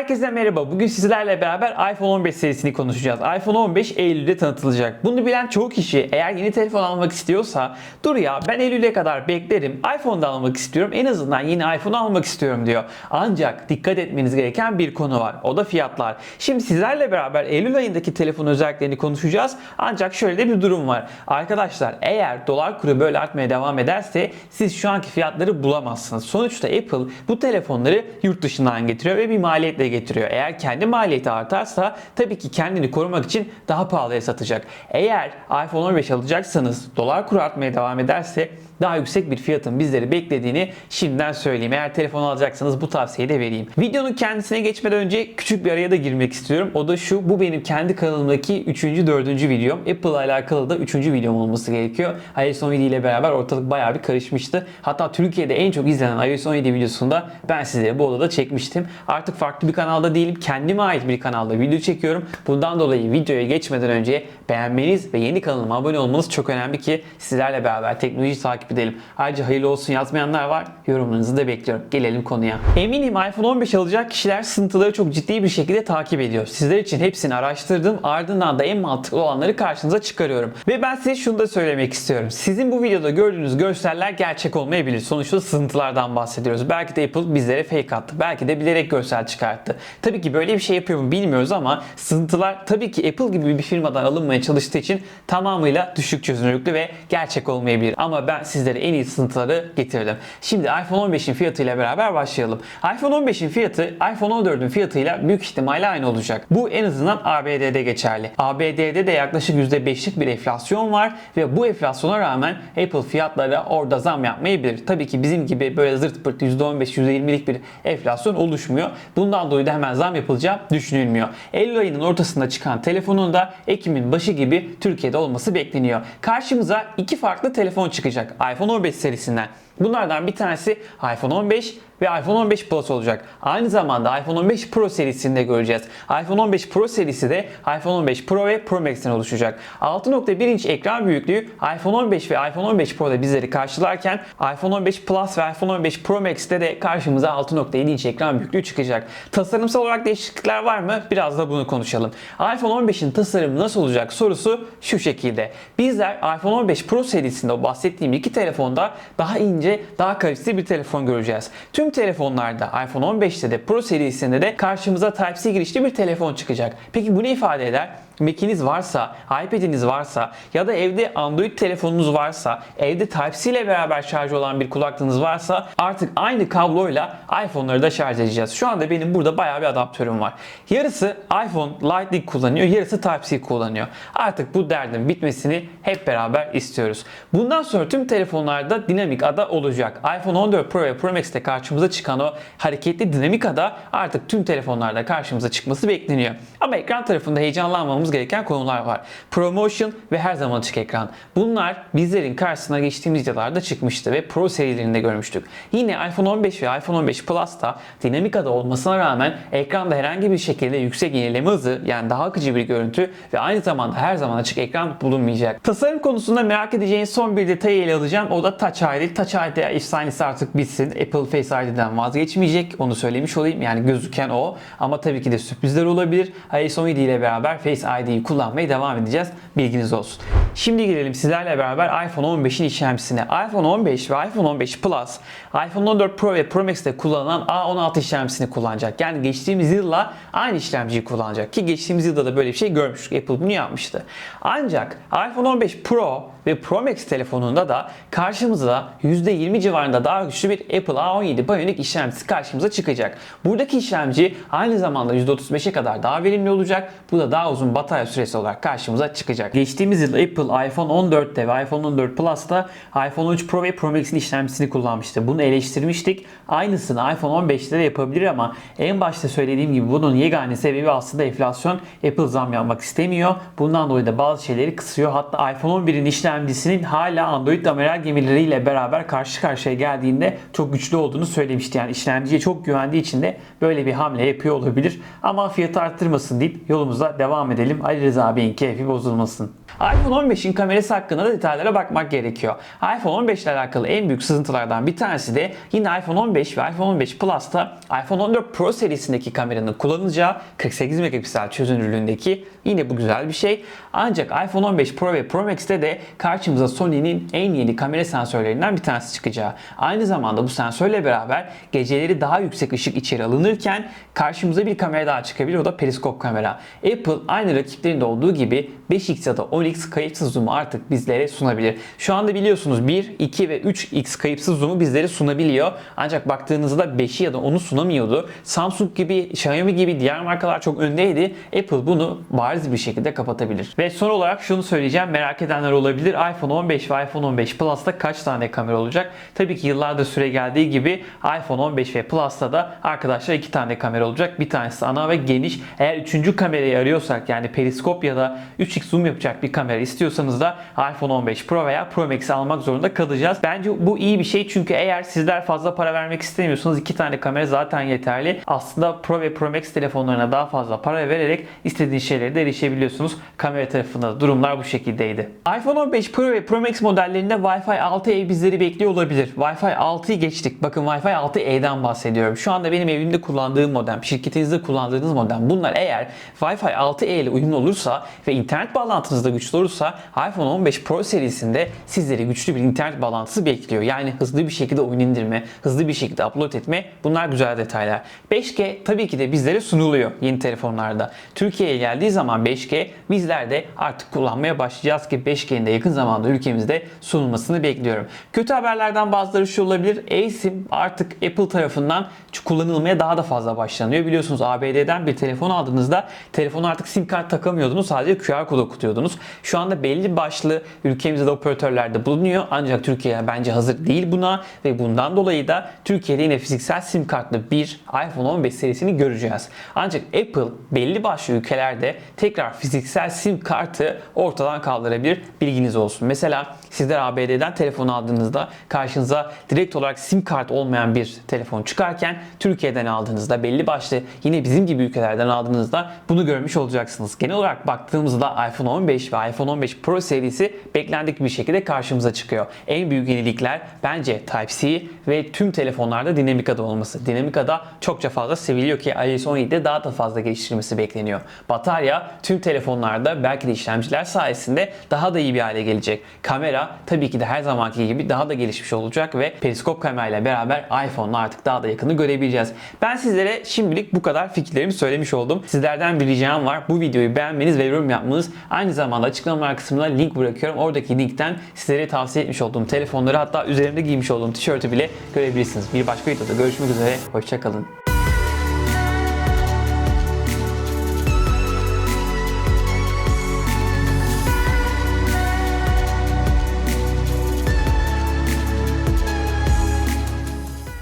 Herkese merhaba. Bugün sizlerle beraber iPhone 15 serisini konuşacağız. iPhone 15 Eylül'de tanıtılacak. Bunu bilen çoğu kişi eğer yeni telefon almak istiyorsa dur ya ben Eylül'e kadar beklerim. iPhone'da almak istiyorum. En azından yeni iPhone almak istiyorum diyor. Ancak dikkat etmeniz gereken bir konu var. O da fiyatlar. Şimdi sizlerle beraber Eylül ayındaki telefon özelliklerini konuşacağız. Ancak şöyle de bir durum var. Arkadaşlar eğer dolar kuru böyle artmaya devam ederse siz şu anki fiyatları bulamazsınız. Sonuçta Apple bu telefonları yurt dışından getiriyor ve bir maliyetle getiriyor. Eğer kendi maliyeti artarsa tabii ki kendini korumak için daha pahalıya satacak. Eğer iPhone 15 alacaksanız dolar kuru artmaya devam ederse daha yüksek bir fiyatın bizleri beklediğini şimdiden söyleyeyim. Eğer telefon alacaksanız bu tavsiyeyi de vereyim. Videonun kendisine geçmeden önce küçük bir araya da girmek istiyorum. O da şu, bu benim kendi kanalımdaki 3. 4. videom. Apple ile alakalı da 3. videom olması gerekiyor. iOS 17 ile beraber ortalık bayağı bir karışmıştı. Hatta Türkiye'de en çok izlenen iOS 17 videosunda ben sizlere bu odada çekmiştim. Artık farklı bir kanalda değilim. Kendime ait bir kanalda video çekiyorum. Bundan dolayı videoya geçmeden önce beğenmeniz ve yeni kanalıma abone olmanız çok önemli ki sizlerle beraber teknoloji takip edelim. Ayrıca hayırlı olsun yazmayanlar var. Yorumlarınızı da bekliyorum. Gelelim konuya. Eminim iPhone 15 alacak kişiler sıntıları çok ciddi bir şekilde takip ediyor. Sizler için hepsini araştırdım. Ardından da en mantıklı olanları karşınıza çıkarıyorum. Ve ben size şunu da söylemek istiyorum. Sizin bu videoda gördüğünüz görseller gerçek olmayabilir. Sonuçta sıntılardan bahsediyoruz. Belki de Apple bizlere fake attı. Belki de bilerek görsel çıkarttı. Tabii ki böyle bir şey yapıyor mu bilmiyoruz ama sıntılar tabii ki Apple gibi bir firmadan alınmaya çalıştığı için tamamıyla düşük çözünürlüklü ve gerçek olmayabilir. Ama ben sizlere en iyi sıntıları getirdim. Şimdi iPhone 15'in fiyatıyla beraber başlayalım. iPhone 15'in fiyatı iPhone 14'ün fiyatıyla büyük ihtimalle aynı olacak. Bu en azından ABD'de geçerli. ABD'de de yaklaşık %5'lik bir enflasyon var ve bu enflasyona rağmen Apple fiyatlara orada zam yapmayabilir. Tabii ki bizim gibi böyle zırt pırt %15-%20'lik bir enflasyon oluşmuyor. Bundan dolayı da hemen zam yapılacağı düşünülmüyor. Eylül ayının ortasında çıkan telefonun da Ekim'in başı gibi Türkiye'de olması bekleniyor. Karşımıza iki farklı telefon çıkacak iPhone 15 serisinden. Bunlardan bir tanesi iPhone 15 ve iPhone 15 Plus olacak. Aynı zamanda iPhone 15 Pro serisinde göreceğiz. iPhone 15 Pro serisi de iPhone 15 Pro ve Pro Max'ten oluşacak. 6.1 inç ekran büyüklüğü iPhone 15 ve iPhone 15 Pro'da bizleri karşılarken iPhone 15 Plus ve iPhone 15 Pro Max'te de karşımıza 6.7 inç ekran büyüklüğü çıkacak. Tasarımsal olarak değişiklikler var mı? Biraz da bunu konuşalım. iPhone 15'in tasarımı nasıl olacak sorusu şu şekilde. Bizler iPhone 15 Pro serisinde bahsettiğim iki telefonda daha ince, daha kaliteli bir telefon göreceğiz. Tüm telefonlarda iPhone 15'te de Pro serisinde de karşımıza Type-C girişli bir telefon çıkacak. Peki bu ne ifade eder? Mac'iniz varsa, iPad'iniz varsa ya da evde Android telefonunuz varsa, evde Type-C ile beraber şarj olan bir kulaklığınız varsa artık aynı kabloyla iPhone'ları da şarj edeceğiz. Şu anda benim burada bayağı bir adaptörüm var. Yarısı iPhone Lightning kullanıyor, yarısı Type-C kullanıyor. Artık bu derdin bitmesini hep beraber istiyoruz. Bundan sonra tüm telefonlarda dinamik ada olacak. iPhone 14 Pro ve Pro Max'te karşımıza çıkan o hareketli dinamik ada artık tüm telefonlarda karşımıza çıkması bekleniyor. Ama ekran tarafında heyecanlanmamız gereken konular var. ProMotion ve her zaman açık ekran. Bunlar bizlerin karşısına geçtiğimiz yıllarda çıkmıştı ve Pro serilerinde görmüştük. Yine iPhone 15 ve iPhone 15 Plus'ta dinamik ada olmasına rağmen ekranda herhangi bir şekilde yüksek yenileme hızı yani daha akıcı bir görüntü ve aynı zamanda her zaman açık ekran bulunmayacak. Tasarım konusunda merak edeceğiniz son bir detayı ele alacağım. O da Touch ID. Touch ID efsanesi artık bitsin. Apple Face ID'den vazgeçmeyecek. Onu söylemiş olayım. Yani gözüken o. Ama tabii ki de sürprizler olabilir. iOS 17 ile beraber Face ID'yi kullanmaya devam edeceğiz. Bilginiz olsun. Şimdi gelelim sizlerle beraber iPhone 15'in işlemcisine. iPhone 15 ve iPhone 15 Plus, iPhone 14 Pro ve Pro Max'te kullanılan A16 işlemcisini kullanacak. Yani geçtiğimiz yılla aynı işlemciyi kullanacak. Ki geçtiğimiz yılda da böyle bir şey görmüştük. Apple bunu yapmıştı. Ancak iPhone 15 Pro ve Pro Max telefonunda da karşımıza %20 civarında daha güçlü bir Apple A17 Bionic işlemcisi karşımıza çıkacak. Buradaki işlemci aynı zamanda %35'e kadar daha verimli olacak. Bu da daha uzun batarya süresi olarak karşımıza çıkacak. Geçtiğimiz yıl Apple iPhone 14'te ve iPhone 14 Plus'ta iPhone 13 Pro ve Pro Max'in işlemcisini kullanmıştı. Bunu eleştirmiştik. Aynısını iPhone 15'te de yapabilir ama en başta söylediğim gibi bunun yegane sebebi aslında enflasyon. Apple zam yapmak istemiyor. Bundan dolayı da bazı şeyleri kısıyor. Hatta iPhone 11'in işlemcisi işlemcisinin hala Android amiral gemileriyle beraber karşı karşıya geldiğinde çok güçlü olduğunu söylemişti. Yani işlemciye çok güvendiği için de böyle bir hamle yapıyor olabilir. Ama fiyatı arttırmasın deyip yolumuza devam edelim. Ali Rıza Bey'in keyfi bozulmasın. iPhone 15'in kamerası hakkında da detaylara bakmak gerekiyor. iPhone 15 ile alakalı en büyük sızıntılardan bir tanesi de yine iPhone 15 ve iPhone 15 Plus'ta iPhone 14 Pro serisindeki kameranın kullanılacağı 48 megapiksel çözünürlüğündeki yine bu güzel bir şey. Ancak iPhone 15 Pro ve Pro Max'te de karşımıza Sony'nin en yeni kamera sensörlerinden bir tanesi çıkacağı. Aynı zamanda bu sensörle beraber geceleri daha yüksek ışık içeri alınırken karşımıza bir kamera daha çıkabilir. O da periskop kamera. Apple aynı rakiplerinde olduğu gibi 5x ya da 10x kayıpsız zoom'u artık bizlere sunabilir. Şu anda biliyorsunuz 1, 2 ve 3x kayıpsız zoom'u bizlere sunabiliyor. Ancak baktığınızda 5'i ya da 10'u sunamıyordu. Samsung gibi, Xiaomi gibi diğer markalar çok öndeydi. Apple bunu bariz bir şekilde kapatabilir. Ve son olarak şunu söyleyeceğim. Merak edenler olabilir. iPhone 15 ve iPhone 15 Plus'ta kaç tane kamera olacak? Tabii ki yıllardır süre geldiği gibi iPhone 15 ve Plus'ta da arkadaşlar iki tane kamera olacak. Bir tanesi ana ve geniş. Eğer üçüncü kamerayı arıyorsak yani periskop ya da 3x zoom yapacak bir kamera istiyorsanız da iPhone 15 Pro veya Pro Max'i almak zorunda kalacağız. Bence bu iyi bir şey çünkü eğer sizler fazla para vermek istemiyorsanız iki tane kamera zaten yeterli. Aslında Pro ve Pro Max telefonlarına daha fazla para vererek istediğiniz şeylere de erişebiliyorsunuz. Kamera tarafında da durumlar bu şekildeydi. iPhone 15 Pro ve Pro Max modellerinde Wi-Fi 6E bizleri bekliyor olabilir. Wi-Fi 6'yı geçtik. Bakın Wi-Fi 6E'den bahsediyorum. Şu anda benim evimde kullandığım modem, şirketinizde kullandığınız modem. Bunlar eğer Wi-Fi 6E ile uyumlu olursa ve internet bağlantınız da güçlü olursa iPhone 15 Pro serisinde sizleri güçlü bir internet bağlantısı bekliyor. Yani hızlı bir şekilde oyun indirme, hızlı bir şekilde upload etme bunlar güzel detaylar. 5G tabii ki de bizlere sunuluyor yeni telefonlarda. Türkiye'ye geldiği zaman 5G bizler de artık kullanmaya başlayacağız ki 5G'nin de yakın zamanda ülkemizde sunulmasını bekliyorum. Kötü haberlerden bazıları şu olabilir. eSIM artık Apple tarafından kullanılmaya daha da fazla başlanıyor. Biliyorsunuz ABD'den bir telefon aldığınızda telefonu artık sim kart takamıyordunuz. Sadece QR kod okutuyordunuz. Şu anda belli başlı ülkemizde de operatörlerde bulunuyor. Ancak Türkiye bence hazır değil buna ve bundan dolayı da Türkiye'de yine fiziksel sim kartlı bir iPhone 15 serisini göreceğiz. Ancak Apple belli başlı ülkelerde tekrar fiziksel sim kartı ortadan kaldırabilir. Bilginiz olsun. Mesela sizler ABD'den telefon aldığınızda karşınıza direkt olarak sim kart olmayan bir telefon çıkarken Türkiye'den aldığınızda belli başlı yine bizim gibi ülkelerden aldığınızda bunu görmüş olacaksınız. Genel olarak baktığımızda iPhone 15 ve iPhone 15 Pro serisi beklendik bir şekilde karşımıza çıkıyor. En büyük yenilikler bence Type-C ve tüm telefonlarda Dynamica'da olması. Dynamica'da çokça fazla seviliyor ki iOS 17'de daha da fazla geliştirilmesi bekleniyor. Batarya tüm telefonlarda belki de işlemciler sayesinde daha da iyi bir hale gelecek. Kamera tabii ki de her zamanki gibi daha da gelişmiş olacak ve periskop kamerayla beraber iPhone'la artık daha da yakını görebileceğiz. Ben sizlere şimdilik bu kadar fikirlerimi söylemiş oldum. Sizlerden bir ricam var. Bu beğenmeniz ve yorum yapmanız. Aynı zamanda açıklamalar kısmına link bırakıyorum. Oradaki linkten sizlere tavsiye etmiş olduğum telefonları hatta üzerimde giymiş olduğum tişörtü bile görebilirsiniz. Bir başka videoda görüşmek üzere. Hoşçakalın.